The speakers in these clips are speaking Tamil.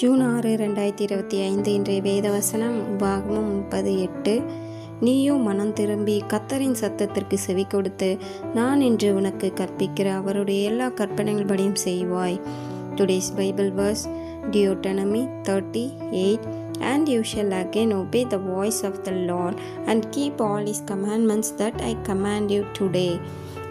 ஜூன் ஆறு ரெண்டாயிரத்தி இருபத்தி ஐந்து இன்றைய வேதவசனம் உபாகமம் முப்பது எட்டு. நீயும் மனம் திரும்பி கத்தரின் சத்தத்திற்கு செவி கொடுத்து நான் இன்று உனக்கு கற்பிக்கிற அவருடைய எல்லா கற்பனைகள்படியும் செய்வாய். Today's Bible verse Deuteronomy thirty eight and you shall again obey the voice of the Lord and keep all his commandments that I command you today.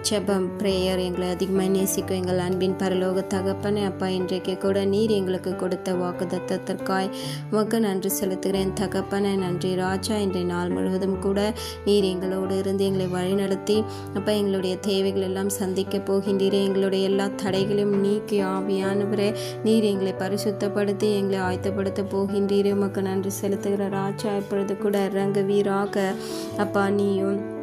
ஜெபம் பிரேயர் எங்களை அதிகமாக நேசிக்கும் எங்கள் அன்பின் பரலோக தகப்பனே அப்பா இன்றைக்கு கூட நீர் எங்களுக்கு கொடுத்த வாக்கு தத்தத்திற்காய் உமக்கு நன்றி செலுத்துகிறேன். தகப்பனே நன்றி ராஜா இன்றைய நாள் முழுவதும் கூட நீர் எங்களோடு இருந்து எங்களை வழிநடத்தி அப்பா எங்களுடைய தேவைகள் எல்லாம் சந்திக்க போகின்றீரே. எங்களுடைய எல்லா தடைகளையும் நீக்கி ஆவியானவரே நீர் எங்களை பரிசுத்தப்படுத்தி எங்களை ஆயத்தப்படுத்த போகின்றீரே. உமக்கு நன்றி செலுத்துகிற ராஜா இப்பொழுது கூட இறங்குவீராக. அப்பா நீயும்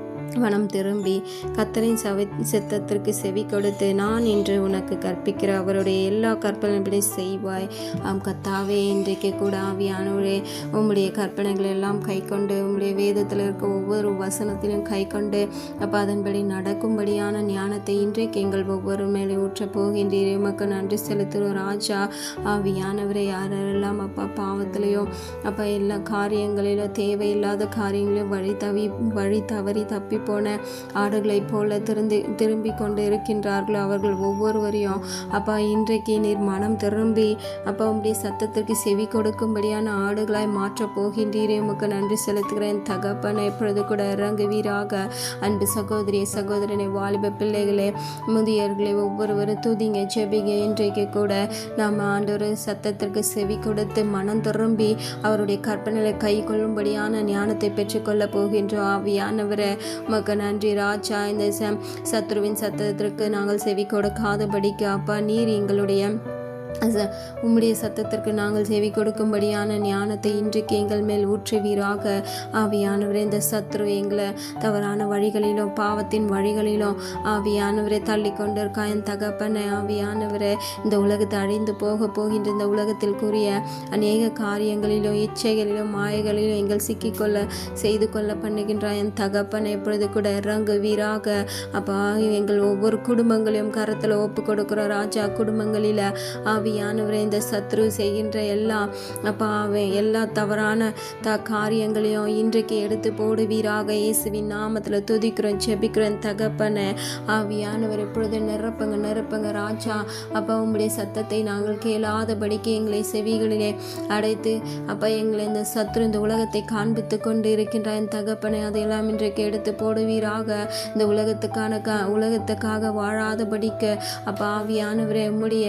மனம் திரும்பி கத்தரின் சவி சித்தத்திற்கு செவி கொடுத்து நான் இன்று உனக்கு கற்பிக்கிற அவருடைய எல்லா கற்பனைகளையும் செய்வாய். ஆம் கத்தாவே இன்றைக்கு கூட ஆவியானவரே உம்முடைய கற்பனைகள் எல்லாம் கை கொண்டு உம்முடைய வேதத்தில் இருக்க ஒவ்வொரு வசனத்திலும் கை கொண்டு அப்போ அதன்படி நடக்கும்படியான ஞானத்தை இன்றைக்கு எங்கள் ஒவ்வொரு மேலே ஊற்ற போகின்றீர். உமக்கு நன்றி செலுத்துகிறோம் ராஜா ஆவியானவரை. யாரெல்லாம் அப்பா பாவத்திலையோ அப்போ எல்லா காரியங்களிலும் தேவையில்லாத காரியங்களையும் வழி தவி வழி தவறி தப்பி போன ஆடுகளைப் போல திருந்தி திரும்பி கொண்டு இருக்கின்றார்களோ அவர்கள் ஒவ்வொருவரையும். அப்பா இன்றைக்கு நீர் மனம் திரும்பி அப்பா உம்முடைய சத்தத்திற்கு செவி கொடுக்கும்படியான ஆடுகளாய் மாற்றப் போகின்றீரே. உமக்கு நன்றி செலுத்துகிறேன். தகப்பனை எப்பொழுது கூட இறங்குவீராக. அன்பு சகோதரி சகோதரனை வாலிப பிள்ளைகளே முதியவர்களே ஒவ்வொருவரும் துதிங்க செபிங்க இன்றைக்கு கூட நாம் ஆண்டொரு சத்தத்திற்கு செவி கொடுத்து மனம் திரும்பி அவருடைய கற்பனைகளை கை கொள்ளும்படியான ஞானத்தை பெற்றுக்கொள்ள போகின்றோம் ஆவியானவரை உமக்கு நன்றி ராஜா. இந்த சத்ருவின் சத்தத்திற்கு நாங்கள் செவி கொடுக்காதபடிக்கு அப்பா நீர் எங்களுடைய உம்முடைய சத்தத்திற்கு நாங்கள் செவி கொடுக்கும்படியான ஞானத்தை இன்றைக்கு எங்கள் மேல் ஊற்றுவீராக. ஆவியானவரே இந்த சத்ரு எங்களை தவறான வழிகளிலும் பாவத்தின் வழிகளிலும் ஆவியானவரை தள்ளி கொண்டிருக்கா என் தகப்பனை ஆவியானவரே இந்த உலகத்தை அழிந்து போக போகின்ற இந்த உலகத்தில் கூறிய அநேக காரியங்களிலும் இச்சைகளிலும் மாயைகளிலும் எங்கள் சிக்கிக்கொள்ள செய்து கொள்ள பண்ணுகின்ற என் தகப்பனை எப்பொழுது கூட இறங்குவீராக. அப்பா எங்கள் ஒவ்வொரு குடும்பங்களையும் கரத்தில் ஒப்பு கொடுக்குற ராஜா குடும்பங்களில் ஆவியானவரே இந்த சத்ரு செய்கின்ற எல்லா அப்பா எல்லா தவறான த காரியங்களையும் இன்றைக்கு எடுத்து போடுவீராக இயேசுவின் நாமத்தில் துதிக்கிறோம் செபிக்கிறோம் தகப்பனை. ஆவியானவர் எப்பொழுது நிரப்புங்க நிரப்புங்க ராஜா அப்பா உங்களுடைய சத்தத்தை நாங்கள் கேளாதபடிக்கு எங்களை செவிகளிலே அடைத்து அப்பா எங்களை இந்த சத்ரு இந்த உலகத்தை காண்பித்து கொண்டு இருக்கின்ற என் தகப்பனை அதையெல்லாம் இன்றைக்கு எடுத்து போடுவீராக. இந்த உலகத்துக்கான க உலகத்துக்காக வாழாதபடிக்கு அப்பா ஆவியானவரே உம்முடைய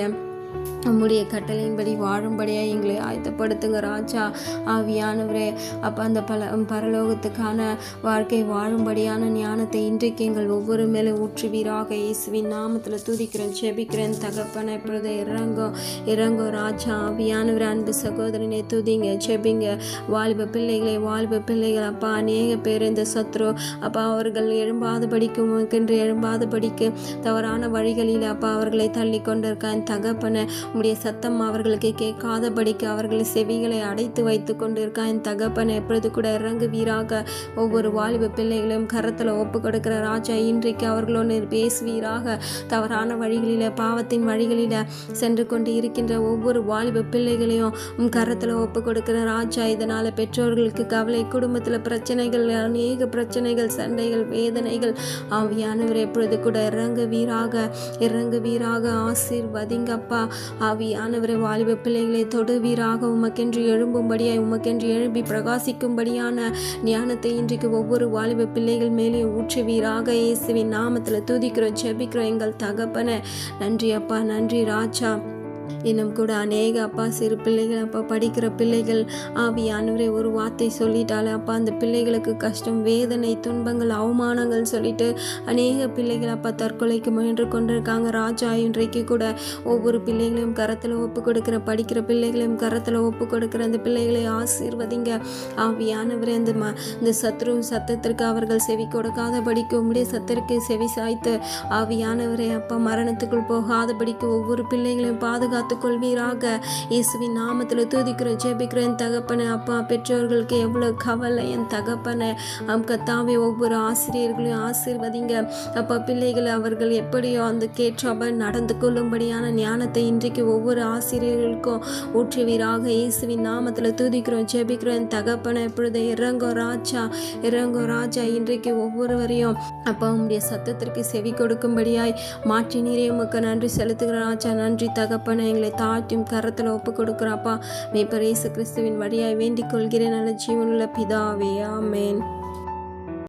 உம்முடைய கட்டளையின்படி வாழும்படியாக எங்களை ஆயத்தப்படுத்துங்க ராஜா ஆவியானவரே. அப்போ அந்த பல பரலோகத்துக்கான வாழ்க்கை வாழும்படியான ஞானத்தை இன்றைக்கு எங்கள் ஒவ்வொரு மேலே ஊற்றுவீராக. இயேசுவின் நாமத்தில் துதிக்கிறேன் செபிக்கிறேன் தகப்பனை இப்பொழுது இறங்கோ இறங்கோ ராஜா ஆவியானவர் அன்பு சகோதரனை துதிங்க செபிங்க வாலிப பிள்ளைகளை வாலிப பிள்ளைகள் அப்பா அநேக பேர் இந்த சத்ரு. அப்பா அவர்கள் எழும்பாவது படிக்கும் என்று உமக்கென்று எழும்பாதபடிக்கு தவறான வழிகளில் அப்பா அவர்களை தள்ளி கொண்டிருக்கான் தகப்பனை உம்முடைய சத்தம் அவர்களுக்கு கேட்காதபடிக்கு அவர்கள் செவிகளை அடைத்து வைத்து கொண்டிருக்க என் தகப்பன் எப்பொழுது கூட இறங்குவீராக. ஒவ்வொரு வாலிப பிள்ளைகளையும் கரத்தில் ஒப்பு கொடுக்கிற ராஜா இன்றைக்கு அவர்களோடு பேசுவீராக. தவறான வழிகளில் பாவத்தின் வழிகளில் சென்று கொண்டு இருக்கின்ற ஒவ்வொரு வாலிப பிள்ளைகளையும் உம் கரத்தில் ஒப்பு கொடுக்கிற ராஜா. இதனால் பெற்றோர்களுக்கு கவலை குடும்பத்தில் பிரச்சனைகள் அநேக பிரச்சனைகள் சண்டைகள் வேதனைகள். ஆவியானவர் எப்பொழுது கூட இறங்குவீராக இறங்குவீராக. ஆசீர்வதிங்கப்பா. ஆவியானவரை வாலிப பிள்ளைகளை தொடுவீராக உமக்கென்று எழும்பும்படியாய் உமக்கென்று எழும்பி பிரகாசிக்கும்படியான ஞானத்தை இன்றைக்கு ஒவ்வொரு வாலிப பிள்ளைகள் மேலே ஊற்றுவீராக. இயேசுவின் நாமத்தில் துதிக்கிறோம் ஜெபிக்கிறோம் எங்கள் தகப்பன. நன்றி அப்பா நன்றி ராஜா. இன்னும் கூட அநேக அப்பா சிறு பிள்ளைகள் அப்பா படிக்கிற பிள்ளைகள் ஆவியானவரே ஒரு வார்த்தை சொல்லிட்டாலே அப்பா அந்த பிள்ளைகளுக்கு கஷ்டம் வேதனை துன்பங்கள் அவமானங்கள் சொல்லிட்டு அநேக பிள்ளைகள் அப்பா தற்கொலைக்கு முயன்று கொண்டிருக்காங்க. ராஜா இன்றைக்கு கூட ஒவ்வொரு பிள்ளைகளையும் கரத்தில் ஒப்பு கொடுக்குற படிக்கிற பிள்ளைகளையும் கரத்தில் ஒப்பு கொடுக்குற அந்த பிள்ளைகளை ஆசீர்வதிங்க. ஆவியானவரே அந்த ம இந்த சத்ரு சத்தத்திற்கு அவர்கள் செவி கொடுக்காதபடிக்கு உம்முடைய சத்திற்கு செவி சாய்த்து ஆவியானவரே அப்பா மரணத்துக்குள் போகாத படிக்கும் ஒவ்வொரு பிள்ளைகளையும் பாதுகா பாதுகாத்து கொள்வீராக இயேசுவின் நாமத்தில் துதிக்கிறோம் ஜெபிக்கிறேன் தகப்பனை அப்பா பெற்றோர்களுக்கு எவ்வளோ கவலை என் தகப்பனை. அம் கத்தாவே ஒவ்வொரு ஆசிரியர்களையும் ஆசீர்வதிங்க. அப்பா பிள்ளைகளை அவர்கள் எப்படியோ அந்த கேற்றப நடந்து கொள்ளும்படியான ஞானத்தை இன்றைக்கு ஒவ்வொரு ஆசிரியர்களுக்கும் ஊற்றுவீராக. இயேசுவின் நாமத்தில் துதிக்கிறோம் ஜெபிக்கிறோம். தகப்பனை இப்பொழுது இறங்கோ ராஜா இறங்கோ ராஜா. இன்றைக்கு ஒவ்வொருவரையும் அப்பா உம்முடைய சத்தத்திற்கு செவி கொடுக்கும்படியாய் மாற்றி நீரே உமக்கு நன்றி செலுத்துகிற ஆச்சா நன்றி தகப்பனை. எங்களை தாழ்த்தியும் கரத்தில் ஒப்பு கொடுக்குறாப்பா மேப்பர் இயேசு கிறிஸ்துவின் வழியாய் வேண்டிக் கொள்கிறேன் நல்ல ஜீவனுள்ள பிதாவே. ஆமேன்.